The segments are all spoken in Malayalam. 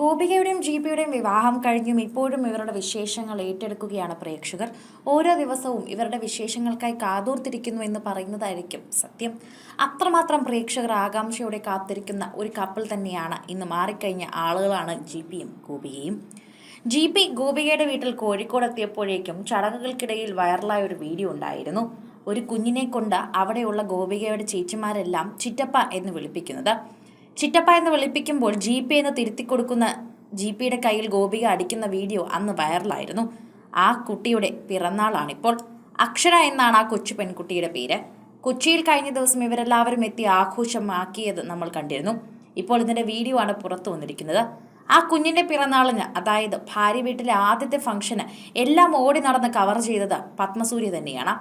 ഗോപികയുടെയും ജിപിയുടെയും വിവാഹം കഴിഞ്ഞും ഇപ്പോഴും ഇവരുടെ വിശേഷങ്ങൾ ഏറ്റെടുക്കുകയാണ് പ്രേക്ഷകർ. ഓരോ ദിവസവും ഇവരുടെ വിശേഷങ്ങൾക്കായി കാതോർത്തിരിക്കുന്നു എന്ന് പറയുന്നതായിരിക്കും സത്യം. അത്രമാത്രം പ്രേക്ഷകർ ആകാംക്ഷയോടെ കാത്തിരിക്കുന്ന ഒരു കപ്പിൾ തന്നെയാണ് ഇന്ന് മാറിക്കഴിഞ്ഞ ആളുകളാണ് ജിപിയും ഗോപികയും. ജി പി ഗോപികയുടെ വീട്ടിൽ കോഴിക്കോട് എത്തിയപ്പോഴേക്കും ചടങ്ങുകൾക്കിടയിൽ വൈറലായ ഒരു വീഡിയോ ഉണ്ടായിരുന്നു. ഒരു കുഞ്ഞിനെ കൊണ്ട് അവിടെയുള്ള ഗോപികയുടെ ചേച്ചിമാരെല്ലാം ചിറ്റപ്പ എന്ന് വിളിപ്പിക്കുന്നത്. ചിറ്റപ്പ എന്ന് വിളിപ്പിക്കുമ്പോൾ ജി പി എന്ന് തിരുത്തി കൊടുക്കുന്ന ജി പിയുടെ കയ്യിൽ ഗോപിക അടിക്കുന്ന വീഡിയോ അന്ന് വൈറലായിരുന്നു. ആ കുട്ടിയുടെ പിറന്നാളാണിപ്പോൾ. അക്ഷര എന്നാണ് ആ കൊച്ചു പെൺകുട്ടിയുടെ പേര്. കൊച്ചിയിൽ കഴിഞ്ഞ ദിവസം ഇവരെല്ലാവരും എത്തി ആഘോഷമാക്കിയത് നമ്മൾ കണ്ടിരുന്നു. ഇപ്പോൾ ഇതിന്റെ വീഡിയോ ആണ് പുറത്തു വന്നിരിക്കുന്നത്. ആ കുഞ്ഞിന്റെ പിറന്നാളിന് അതായത് ഭാര്യ വീട്ടിലെ ആദ്യത്തെ ഫംഗ്ഷന് എല്ലാം ഓടി നടന്ന് കവർ ചെയ്തത് പത്മസൂര്യ തന്നെയാണ്.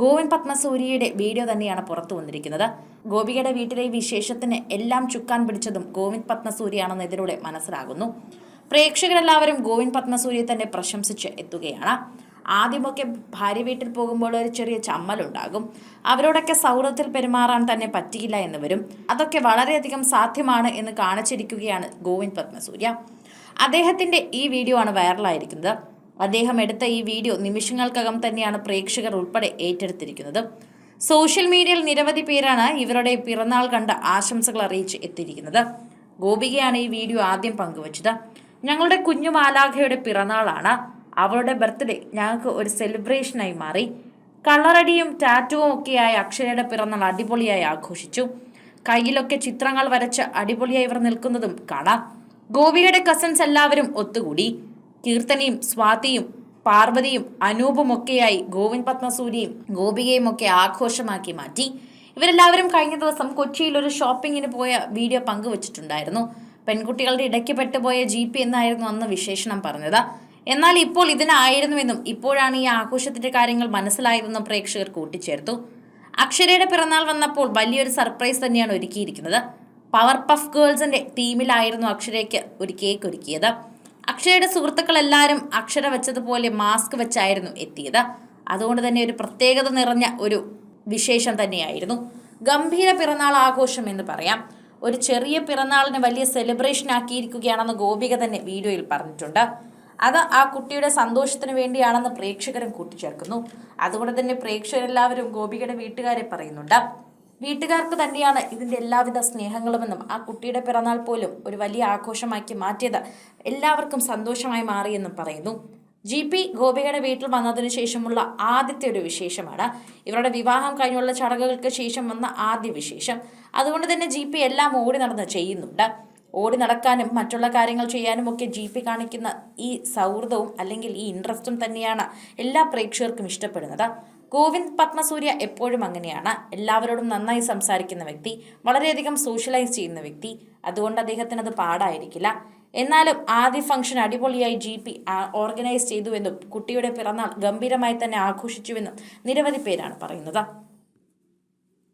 ഗോവിന്ദ് പത്മസൂരിയുടെ വീഡിയോ തന്നെയാണ് പുറത്തു വന്നിരിക്കുന്നത്. ഗോപികയുടെ വീട്ടിലെ വിശേഷത്തിന് എല്ലാം ചുക്കാൻ പിടിച്ചതും ഗോവിന്ദ് പത്മസൂരിയാണെന്ന് ഇതിലൂടെ മനസ്സിലാകുന്നു. പ്രേക്ഷകരെല്ലാവരും ഗോവിന്ദ് പത്മസൂരിയെ തന്നെ പ്രശംസിച്ച് എത്തുകയാണ്. ആദ്യമൊക്കെ ഭാര്യ വീട്ടിൽ പോകുമ്പോൾ ഒരു ചെറിയ ചമ്മലുണ്ടാകും അവരോടൊക്കെ സൗഹൃദത്തിൽ പെരുമാറാൻ തന്നെ പറ്റിയില്ല എന്ന് വരും. അതൊക്കെ വളരെയധികം സാധ്യമാണ് എന്ന് കാണിച്ചിരിക്കുകയാണ് ഗോവിന്ദ് പത്മസൂര്യ. അദ്ദേഹത്തിന്റെ ഈ വീഡിയോ ആണ് വൈറലായിരിക്കുന്നത്. അദ്ദേഹം എടുത്ത ഈ വീഡിയോ നിമിഷങ്ങൾക്കകം തന്നെയാണ് പ്രേക്ഷകർ ഉൾപ്പെടെ ഏറ്റെടുത്തിരിക്കുന്നത്. സോഷ്യൽ മീഡിയയിൽ നിരവധി പേരാണ് ഇവരുടെ പിറന്നാൾ കണ്ട ആശംസകൾ അറിയിച്ച് എത്തിയിരിക്കുന്നത്. ഗോപികയാണ് ഈ വീഡിയോ ആദ്യം പങ്കുവച്ചത്. ഞങ്ങളുടെ കുഞ്ഞു മാലാഖയുടെ പിറന്നാളാണ്. അവളുടെ ബർത്ത്ഡേ ഞങ്ങൾക്ക് ഒരു സെലിബ്രേഷനായി മാറി. കളറടിയും ടാറ്റുവും ഒക്കെയായി അക്ഷരയുടെ പിറന്നാൾ അടിപൊളിയായി ആഘോഷിച്ചു. കയ്യിലൊക്കെ ചിത്രങ്ങൾ വരച്ച് അടിപൊളിയായി ഇവർ നിൽക്കുന്നതും കാണാം. ഗോപികയുടെ കസിൻസ് എല്ലാവരും ഒത്തുകൂടി. കീർത്തനയും സ്വാതിയും പാർവതിയും അനൂപും ഒക്കെയായി ഗോവിന്ദ് പത്മസൂര്യയും ഗോപികയും ഒക്കെ ആഘോഷമാക്കി മാറ്റി. ഇവരെല്ലാവരും കഴിഞ്ഞ ദിവസം കൊച്ചിയിൽ ഒരു ഷോപ്പിങ്ങിന് പോയ വീഡിയോ പങ്കുവച്ചിട്ടുണ്ടായിരുന്നു. പെൺകുട്ടികളുടെ ഇടയ്ക്ക് പെട്ടുപോയ ജി പി എന്നായിരുന്നു അന്ന് വിശേഷണം പറഞ്ഞത്. എന്നാൽ ഇപ്പോൾ ഇതിനായിരുന്നുവെന്നും ഇപ്പോഴാണ് ഈ ആഘോഷത്തിന്റെ കാര്യങ്ങൾ മനസ്സിലായതെന്നും പ്രേക്ഷകർ കൂട്ടിച്ചേർത്തു. അക്ഷരയുടെ പിറന്നാൾ വന്നപ്പോൾ വലിയൊരു സർപ്രൈസ് തന്നെയാണ് ഒരുക്കിയിരിക്കുന്നത്. പവർ പഫ് ഗേൾസിന്റെ ടീമിലായിരുന്നു അക്ഷരയ്ക്ക് ഒരു കേക്ക് ഒരുക്കിയത്. അക്ഷരയുടെ സുഹൃത്തുക്കൾ എല്ലാവരും അക്ഷര വെച്ചതുപോലെ മാസ്ക് വെച്ചായിരുന്നു എത്തിയത്. അതുകൊണ്ട് തന്നെ ഒരു പ്രത്യേകത നിറഞ്ഞ ഒരു വിശേഷം തന്നെയായിരുന്നു. ഗംഭീര പിറന്നാൾ ആഘോഷം എന്ന് പറയാം. ഒരു ചെറിയ പിറന്നാളിന് വലിയ സെലിബ്രേഷൻ ആക്കിയിരിക്കുകയാണെന്ന് ഗോപിക തന്നെ വീഡിയോയിൽ പറഞ്ഞിട്ടുണ്ട്. അത് ആ കുട്ടിയുടെ സന്തോഷത്തിന് വേണ്ടിയാണെന്ന് പ്രേക്ഷകരും കൂട്ടിച്ചേർക്കുന്നു. അതുകൊണ്ട് തന്നെ പ്രേക്ഷകരെല്ലാവരും ഗോപികയുടെ വീട്ടുകാരെ പറയുന്നുണ്ട്. വീട്ടുകാർക്ക് തന്നെയാണ് ഇതിന്റെ എല്ലാവിധ സ്നേഹങ്ങളുമെന്നും ആ കുട്ടിയുടെ പിറന്നാൾ പോലും ഒരു വലിയ ആഘോഷമാക്കി മാറ്റിയത് എല്ലാവർക്കും സന്തോഷമായി മാറിയെന്നും പറയുന്നു. ജി പി ഗോപികയുടെ വീട്ടിൽ വന്നതിന് ശേഷമുള്ള ആദ്യത്തെ ഒരു വിശേഷമാണ്. ഇവരുടെ വിവാഹം കഴിഞ്ഞുള്ള ചടങ്ങുകൾക്ക് ശേഷം വന്ന ആദ്യ വിശേഷം. അതുകൊണ്ട് തന്നെ ജി പി എല്ലാം ഓടി നടന്ന് ചെയ്യുന്നുണ്ട്. ഓടി നടക്കാനും മറ്റുള്ള കാര്യങ്ങൾ ചെയ്യാനും ഒക്കെ ജി പി കാണിക്കുന്ന ഈ സൗഹൃദവും അല്ലെങ്കിൽ ഈ ഇൻട്രസ്റ്റും തന്നെയാണ് എല്ലാ പ്രേക്ഷകർക്കും ഇഷ്ടപ്പെടുന്നത്. ഗോവിന്ദ് പത്മസൂര്യ എപ്പോഴും അങ്ങനെയാണ്. എല്ലാവരോടും നന്നായി സംസാരിക്കുന്ന വ്യക്തി വളരെയധികം സോഷ്യലൈസ് ചെയ്യുന്ന വ്യക്തി. അതുകൊണ്ട് അദ്ദേഹത്തിന് അത് പാടായിരിക്കില്ല. എന്നാലും ആദ്യ ഫംഗ്ഷൻ അടിപൊളിയായി ജി പി ഓർഗനൈസ് ചെയ്തുവെന്നും കുട്ടിയുടെ പിറന്നാൾ ഗംഭീരമായി തന്നെ ആഘോഷിച്ചുവെന്നും നിരവധി പേരാണ് പറയുന്നത്.